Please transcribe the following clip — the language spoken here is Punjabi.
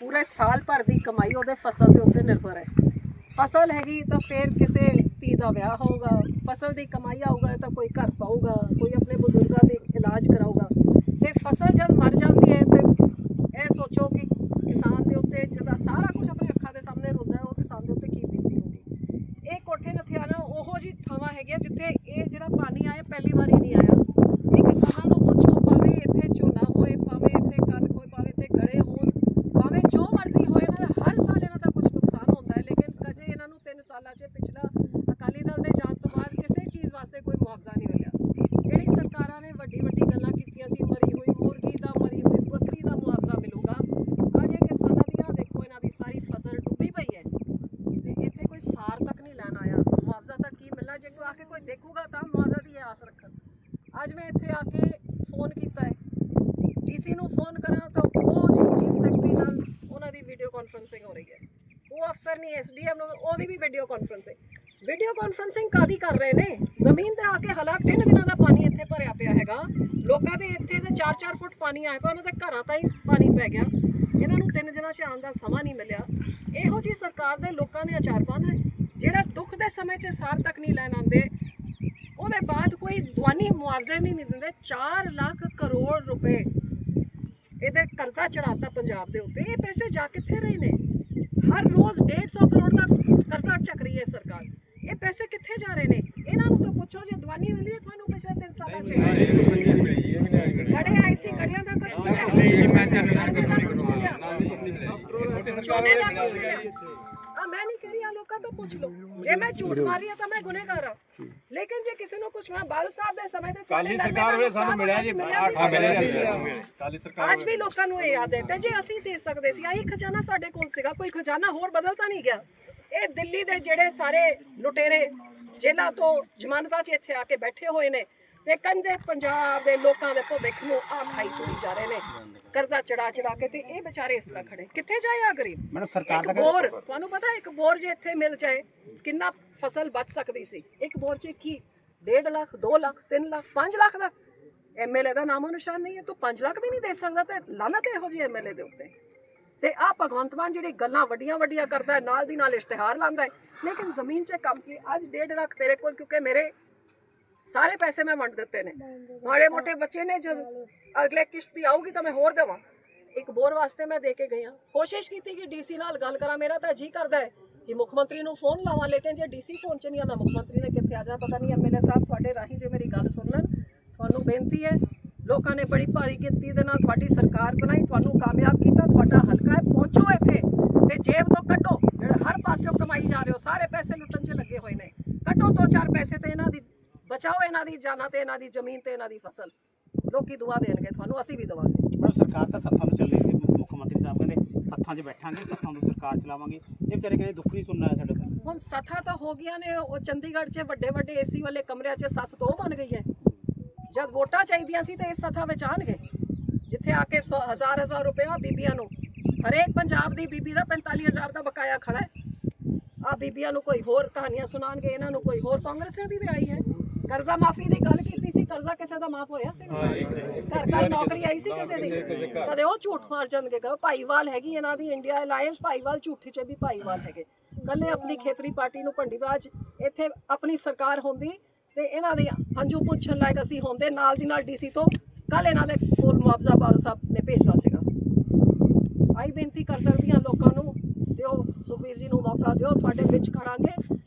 ਪੂਰੇ ਸਾਲ ਭਰ ਦੀ ਕਮਾਈ ਉਹਦੇ ਫਸਲ ਦੇ ਉੱਤੇ ਨਿਰਭਰ ਹੈ। ਫਸਲ ਹੈਗੀ ਤਾਂ ਫਿਰ ਕਿਸੇ ਧੀ ਦਾ ਵਿਆਹ ਹੋਊਗਾ, ਫਸਲ ਦੀ ਕਮਾਈ ਆਊਗਾ ਤਾਂ ਕੋਈ ਘਰ ਪਾਊਗਾ, ਕੋਈ ਆਪਣੇ ਬਜ਼ੁਰਗਾਂ ਦੇ ਇਲਾਜ ਕਰਾਊਗਾ। ਤੇ ਫਸਲ ਜਦ ਮਰ ਜਾਂਦੀ ਹੈ ਤੇ ਇਹ ਸੋਚੋ ਕਿ ਕਿਸਾਨ ਦੇ ਉੱਤੇ ਜਿਹਦਾ ਸਾਰਾ ਕੁਝ ਆਪਣੇ ਅੱਖਾਂ ਦੇ ਸਾਹਮਣੇ ਰੁਲਦਾ ਹੈ, ਉਹ ਕਿਸਾਨ ਦੇ ਉੱਤੇ ਕੀ ਬੀਤੀ ਹੋਊਗੀ। ਇਹ ਕੋਠੇ ਨਥਿਆਣਾ ਉਹੋ ਜੀ ਥਾਵਾਂ ਹੈਗੀਆਂ ਜਿੱਥੇ ਇਹ ਜਿਹੜਾ ਪਾਣੀ ਆਇਆ, ਪਹਿਲੀ ਵਾਰੀ ਨਹੀਂ ਆਇਆ ਇਹ ਕਿਸਾਨਾਂ ਨੂੰ ਪੁੱਛੋ ਭਾਵੇਂ ਇੱਥੇ ਝੋਨਾ ਹੋਏ ਭਾਵੇਂ ਇੱਥੇ ਕਣਕ ਹੋਏ ਭਾਵੇਂ ਇੱਥੇ ਗੜੇ ਹੋਣ ਭਾਵੇਂ ਜੋ ਮਰਜ਼ੀ ਹੋਏ ਇਹਨਾਂ ਦਾ ਹਰ ਸਾਲ ਇਹਨਾਂ ਦਾ ਕੁਝ ਨੁਕਸਾਨ ਹੁੰਦਾ ਹੈ, ਲੇਕਿਨ ਕਦੇ ਇਹਨਾਂ ਨੂੰ 3 ਸਾਲਾਂ 'ਚ ਪਿਛਲਾ ਅਕਾਲੀ ਦਲ ਦੇ ਜਾਣ ਤੋਂ ਬਾਅਦ ਕਿਸੇ ਚੀਜ਼ ਵਾਸਤੇ ਕੋਈ ਮੁਆਵਜ਼ਾ ਨਹੀਂ ਮਿਲਿਆ। ਜਿਹੜੀ ਸਰਕਾਰਾਂ ਨੇ ਵੱਡੀ ਵੱਡੀ ਗੱਲਾਂ ਕੀਤੀਆਂ ਸੀ, ਮਰੀ ਹੋਈ ਮੁਰਗੀ ਦਾ, ਮਰੀ ਹੋਈ ਬੱਕਰੀ ਦਾ ਮੁਆਵਜ਼ਾ ਮਿਲੂਗਾ, ਅੱਜ ਇਹ ਕਿਸਾਨਾਂ ਦੀਆਂ ਦੇਖੋ ਇਹਨਾਂ ਦੀ ਸਾਰੀ ਫਸਲ ਡੁੱਬੀ ਪਈ ਹੈ। ਤੇ ਇੱਥੇ ਕੋਈ ਸਾਰ ਤੱਕ ਨਹੀਂ ਲੈਣ ਆਇਆ। ਮੁਆਵਜ਼ਾ ਤਾਂ ਕੀ ਮਿਲਣਾ? ਜੇ ਕੋਈ ਆ ਕੇ ਕੋਈ ਦੇਖੂਗਾ ਤਾਂ ਮੁਆਵਜ਼ਾ ਦੀ ਇਹ ਆਸ ਰੱਖਣ। ਅੱਜ ਮੈਂ ਇੱਥੇ ਆ ਕੇ ਫੋਨ ਕੀਤਾ ਹੈ। ਡੀਸੀ ਨੂੰ ਫੋਨ ਕਰਾਂ ਤਾਂ ਉਹ ਜੀ ਚੀਫ ਸੈਕਟਰੀ ਨਾਲ ਉਹਨਾਂ ਦੀ ਵੀਡੀਓ ਕਾਨਫਰੰਸਿੰਗ ਹੋ ਰਹੀ ਹੈ। ਉਹ ਅਫਸਰ ਨਹੀਂ ਐਸਡੀਐਮ ਨੂੰ, ਉਹਦੀ ਵੀ ਵੀਡੀਓ ਕਾਨਫਰੰਸਿੰਗ ਵੀਡੀਓ ਕਾਨਫਰੰਸਿੰਗ ਕਾਦੀ ਕਰ ਰਹੇ ਨੇ? ਜ਼ਮੀਨ ਤੇ ਆ ਕੇ ਹਾਲਾਤ ਤਿੰਨ ਦਿਨਾਂ ਦਾ ਪਾਣੀ ਇੱਥੇ ਭਰਿਆ ਪਿਆ ਹੈਗਾ। ਲੋਕਾਂ ਦੇ ਇੱਥੇ ਤੇ 4-4 ਫੁੱਟ ਪਾਣੀ ਆਇਆ ਪਿਆ, ਉਹਨਾਂ ਦੇ ਘਰਾਂ ਤਾਈਂ ਪਾਣੀ ਪੈ ਗਿਆ। ਇਹਨਾਂ ਨੂੰ ਤਿੰਨ ਦਿਨਾਂ 'ਚ ਆਉਣ ਦਾ ਸਮਾਂ ਨਹੀਂ ਮਿਲਿਆ। ਇਹੋ ਜੀ ਸਰਕਾਰ ਦੇ ਲੋਕਾਂ ਨੇ ਆਚਾਰ ਪਾਉਣਾ ਜਿਹੜਾ ਦੁੱਖ ਦੇ ਸਮੇਂ 'ਚ ਸਾਰ ਤੱਕ ਨਹੀਂ ਲੈਣ ਆਉਂਦੇ। ਉਹਦੇ ਬਾਅਦ ਕੋਈ ਦਵਾਨੀ ਮੁਆਵਜ਼ੇ ਨਹੀਂ ਦਿੰਦੇ 4 ਲੱਖ ਕਰੋੜ ਰੁਪਏ। ਕਰਜ਼ਾ ਚੜਾਤਾ ਪੰਜਾਬ ਦੇ ਉੱਤੇ ਇਹ ਪੈਸੇ ਜਾ ਕਿੱਥੇ ਰਹੇ ਨੇ ਹਰ ਰੋਜ਼ 150 ਕਰੋੜ ਦਾ ਕਰਜ਼ਾ ਚੱਕ ਰਹੀ ਹੈ ਸਰਕਾਰ ਇਹ ਪੈਸੇ ਕਿੱਥੇ ਜਾ ਰਹੇ ਨੇ ਇਹਨਾਂ ਨੂੰ ਤਾਂ ਪੁੱਛੋ ਜੇ ਦਵਾਨੀ ਮਿਲੀ ਹੈ ਤੁਹਾਨੂੰ ਪਿਛਲੇ 3 ਸਾਲਾਂ ਚ ਖੜੇ ਆਈ ਸੀ ਖੜਿਆਂ ਦਾ ਕੁਝ ਚੋਣੇ ਦਾ ਕੁਝ ਮਿਲਿਆ ਆ ਮੈਂ ਨਹੀਂ ਕਹਿ ਆ ਲੋਕਾਂ ਤੋਂ ਪੁੱਛ ਲਓ। ਜੇ ਮੈਂ ਝੂਠ ਮਾਰੀ ਆ ਤਾਂ ਮੈਂ ਗੁਨੇਗਾਰ ਹਾਂ ਲੇਕਿਨ ਜੇ ਕਿਸੇ ਨੂੰ ਕੁਝ ਮੈਂ ਬਾਲ ਸਾਹਿਬ ਦੇ ਸਮੇਂ ਤੇ ਕਾਲੀ ਸਰਕਾਰ ਵੇਲੇ ਸਾਨੂੰ ਮਿਲਿਆ ਜੀ ਹਾਂ ਮਿਲਿਆ ਸੀ ਕਾਲੀ ਸਰਕਾਰ ਅੱਜ ਵੀ ਲੋਕਾਂ ਨੂੰ ਇਹ ਯਾਦ ਹੈ ਤੇ ਜੇ ਅਸੀਂ ਦੇ ਸਕਦੇ ਸੀ ਆਹੀ ਖਜ਼ਾਨਾ ਸਾਡੇ ਕੋਲ ਸੀਗਾ ਕੋਈ ਖਜ਼ਾਨਾ ਹੋਰ ਬਦਲਤਾ ਨਹੀਂ ਗਿਆ। ਇਹ ਦਿੱਲੀ ਦੇ ਜਿਹੜੇ ਸਾਰੇ ਲੁਟੇਰੇ ਜੇਲ੍ਹਾਂ ਤੋਂ ਜ਼ਮਾਨਤਾਂ 'ਚ ਇੱਥੇ ਆ ਕੇ ਬੈਠੇ ਹੋਏ ਨੇ ਤੇ ਕੰਦੇ ਪੰਜਾਬ ਦੇ ਲੋਕਾਂ ਦੇ ਭਵਿੱਖ ਨੂੰ ਆ ਖਾਈ ਤੁਰੀ ਜਾ ਰਹੇ ਨੇ। ਕਰਜ਼ਾ ਚੜਾ ਚੜਾ ਕੇ ਤੇ ਇਹ ਵਿਚਾਰੇ ਇਸ ਤਰ੍ਹਾਂ ਖੜੇ। ਕਿੱਥੇ ਜਾਏ ਆ ਗਰੀਬ? ਮੈਨੂੰ ਸਰਕਾਰ ਇੱਕ ਬੋਰ ਤੁਹਾਨੂੰ ਪਤਾ ਇੱਕ ਬੋਰ ਜੇ ਇੱਥੇ ਮਿਲ ਜਾਏ ਕਿੰਨਾ ਫਸਲ ਬਚ ਸਕਦੀ ਸੀ? ਇੱਕ ਬੋਰ 'ਚ ਕੀ? 1.5 ਲੱਖ 2 ਲੱਖ 3 ਲੱਖ 5 ਲੱਖ ਦਾ? ਐਮਐਲਏ ਦਾ ਨਾਮੋ ਨਿਸ਼ਾਨ ਨਹੀਂ ਹੈ ਤੂੰ 5 ਲੱਖ ਵੀ ਨਹੀਂ ਦੇ ਸਕਦਾ ਤੇ ਲਾਨਤ ਇਹੋ ਜਿਹੀ ਐਮਐਲਏ ਦੇ ਉੱਤੇ? ਤੇ ਆ ਭਗਵੰਤ ਮਾਨ ਜਿਹੜੀ ਗੱਲਾਂ ਵੱਡੀਆਂ ਵੱਡੀਆਂ ਕਰਦਾ ਹੈ ਨਾਲ ਦੀ ਨਾਲ ਇਸ਼ਤਿਹਾਰ ਲਾਉਂਦਾ ਹੈ। ਲੇਕਿਨ ਜ਼ਮੀਨ 'ਚ ਕੰਮ ਕੀ? ਅੱਜ 1.5 ਲੱਖ ਮੇਰੇ ਕੋਲ ਕਿਉਂਕਿ ਮੇਰੇ ਸਾਰੇ ਪੈਸੇ ਮੈਂ ਵੰਡ ਦਿੱਤੇ ਨੇ। ਮਾੜੇ ਮੋਟੇ ਬੱਚੇ ਨੇ ਜਦ ਅਗਲੇ ਕਿਸ਼ਤੀ ਆਊਗੀ ਤਾਂ ਮੈਂ ਹੋਰ ਦੇਵਾਂ। ਇੱਕ ਬੋਰ ਵਾਸਤੇ ਮੈਂ ਦੇ ਕੇ ਗਈ ਹਾਂ। ਕੋਸ਼ਿਸ਼ ਕੀਤੀ ਕਿ ਡੀਸੀ ਨਾਲ ਗੱਲ ਕਰਾਂ ਮੇਰਾ ਤਾਂ ਜੀ ਕਰਦਾ ਹੈ ਕਿ ਮੁੱਖ ਮੰਤਰੀ ਨੂੰ ਫੋਨ ਲਾਵਾਂ ਲੇਕਿਨ ਜੇ ਡੀਸੀ ਫੋਨ 'ਚ ਨਹੀਂ ਆਉਂਦਾ ਮੁੱਖ ਮੰਤਰੀ ਨੇ ਕਿੱਥੇ ਆ ਜਾ ਪਤਾ ਨਹੀਂ ਐਮਐਲਏ ਸਾਹਿਬ ਤੁਹਾਡੇ ਰਾਹੀਂ ਜੇ ਮੇਰੀ ਗੱਲ ਸੁਣ ਲੈਣ। ਤੁਹਾਨੂੰ ਬੇਨਤੀ ਹੈ ਲੋਕਾਂ ਨੇ ਬੜੀ ਭਾਰੀ ਗਿਣਤੀ ਦੇ ਨਾਲ ਤੁਹਾਡੀ ਸਰਕਾਰ ਬਣਾਈ ਤੁਹਾਨੂੰ ਕਾਮਯਾਬ ਕੀਤਾ ਤੁਹਾਡਾ ਹਲਕਾ ਹੈ ਪਹੁੰਚੋ ਇੱਥੇ ਤੇ ਜੇਬ ਤੋਂ ਕੱਢੋ। ਜਿਹੜਾ ਹਰ ਪਾਸਿਓਂ ਕਮਾਈ ਜਾ ਰਹੇ ਹੋ ਸਾਰੇ ਪੈਸੇ ਲੁੱਟਣ 'ਚ ਲੱਗੇ ਹੋਏ ਨੇ। ਕੱਢੋ ਦੋ ਚਾਰ ਪੈਸੇ ਤੇ ਇਹਨਾਂ ਦੀ ਬਚਾਓ ਇਹਨਾਂ ਦੀ ਜਾਨਾਂ ਤੇ ਇਹਨਾਂ ਦੀ ਜ਼ਮੀਨ ਤੇ ਇਹਨਾਂ ਦੀ ਫਸਲ। ਲੋਕੀ ਦੁਆ ਦੇਣਗੇ ਤੁਹਾਨੂੰ ਅਸੀਂ ਵੀ ਦਵਾਂਗੇ। ਪਰ ਸਰਕਾਰ ਤਾਂ ਸੱਥਾਂ ਨੂੰ ਚੱਲੀ ਸੀ ਮੁੱਖ ਮੰਤਰੀ ਸਾਹਿਬ ਕਹਿੰਦੇ ਸੱਥਾਂ 'ਚ ਬੈਠਾਂਗੇ ਸੱਥਾਂ ਤੋਂ ਸਰਕਾਰ ਚਲਾਵਾਂਗੇ। ਇਹ ਵਿਚਾਰੇ ਕਹਿੰਦੇ ਦੁੱਖ ਨਹੀਂ ਸੁਣਨਾ ਸਾਡੇ ਤੋਂ ਹੁਣ ਸੱਥਾਂ ਤਾਂ ਹੋ ਗਈਆਂ ਨੇ ਉਹ ਚੰਡੀਗੜ੍ਹ 'ਚ ਵੱਡੇ ਵੱਡੇ ਏਸੀ ਵਾਲੇ ਕਮਰਿਆਂ 'ਚ ਸੱਥ ਤੋਂ ਬਣ ਗਈ ਹੈ। ਜਦ ਵੋਟਾਂ ਚਾਹੀਦੀਆਂ ਸੀ ਤੇ ਇਸ ਸੱਥਾਂ ਵਿੱਚ ਆਣਗੇ ਜਿੱਥੇ ਆ ਕੇ 100 ਹਜ਼ਾਰ ਹਜ਼ਾਰ ਰੁਪਇਆ ਬੀਬੀਆਂ ਨੂੰ ਹਰੇਕ ਪੰਜਾਬ ਦੀ ਬੀਬੀ ਦਾ 45000 ਦਾ ਬਕਾਇਆ ਖੜਾ ਹੈ। ਆ ਬੀਬੀਆਂ ਨੂੰ ਕੋਈ ਹੋਰ ਕਹਾਣੀਆਂ ਸੁਣਾਣਗੇ ਇਹਨਾਂ ਨੂੰ ਕੋਈ ਹੋਰ ਕਾਂਗਰਸੀਆਂ ਦੀ ਵੀ ਆਈ ਹੈ। ਕਰਜ਼ਾ ਮਾਫੀ ਦੀ ਗੱਲ ਕੀਤੀ ਸੀ ਕਰਜ਼ਾ ਕਿਸੇ ਦਾ ਮਾਫ ਹੋਇਆ ਸੀ? ਘਰ ਘਰ ਨੌਕਰੀ ਆਈ ਸੀ ਕਿਸੇ ਦੀ? ਕਦੇ ਉਹ ਝੂਠ ਮਾਰ ਜਾਣਗੇ ਕਹੋ ਭਾਈਵਾਲ ਹੈਗੀ ਇਹਨਾਂ ਦੀ ਇੰਡੀਆ ਅਲਾਈਅੰਸ ਭਾਈਵਾਲ ਝੂਠੇ ਚ ਵੀ ਭਾਈਵਾਲ ਹੈਗੇ। ਕੱਲੇ ਆਪਣੀ ਖੇਤਰੀ ਪਾਰਟੀ ਨੂੰ ਭੰਡੀਬਾਜ਼ ਇੱਥੇ ਆਪਣੀ ਸਰਕਾਰ ਹੁੰਦੀ ਤੇ ਇਹਨਾਂ ਦੇ ਹੰਝੂ ਪੁੱਛਣ ਲਾਇਕ ਅਸੀਂ ਹੁੰਦੇ ਨਾਲ ਦੀ ਨਾਲ ਡੀਸੀ ਤੋਂ ਕੱਲ ਇਹਨਾਂ ਦੇ ਕੋਲ ਮੁਆਵਜ਼ਾ ਬਾਦਲ ਸਾਹਿਬ ਨੇ ਭੇਜਣਾ ਸੀਗਾ। ਆਈ ਬੇਨਤੀ ਕਰ ਸਕਦੀ ਹਾਂ ਲੋਕਾਂ ਨੂੰ ਦਿਓ ਸੁਖਬੀਰ ਜੀ ਨੂੰ ਮੌਕਾ ਦਿਓ ਤੁਹਾਡੇ ਵਿੱਚ ਖੜਾਂਗੇ।